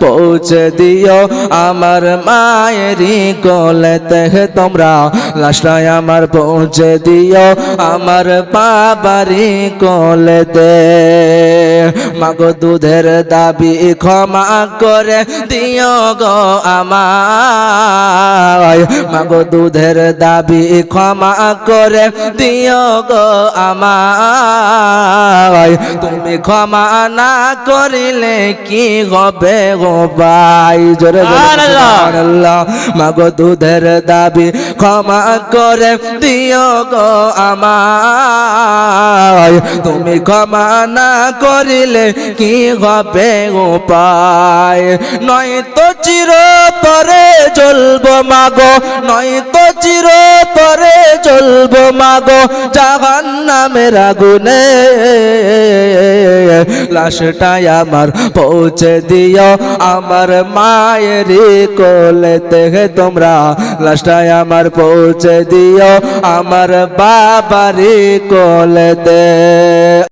পৌঁছে দিও আমার মায়েরই কোলেতে তোমরা লাশটায় আমার পৌঁছে দিও আমার বাবারই কোলেতে মাগো দুধের দাবি ক্ষমা করে দিও গো মাগো দুধের দাবি ক্ষমা করে দিও গো আমায়। তুমি ক্ষমা না করিলে কি হবে গো ভাই? জোরে মাগো দুধের দাবি ক্ষমা করে দিও গো আমায়। তুমি ক্ষমা না করিলে কি হবে উপায় নয় তো চির জ্বলবো মাগো নয় তো চির পরে জ্বলবো মাগো জাহান নামের আগুনে। লাশটাই আমার পৌঁছে দিও, আমার মায়ের কোলেতে তোমরা। লাশটাই আমার পৌঁছে দিও, আমার বাবারই কোলেতে।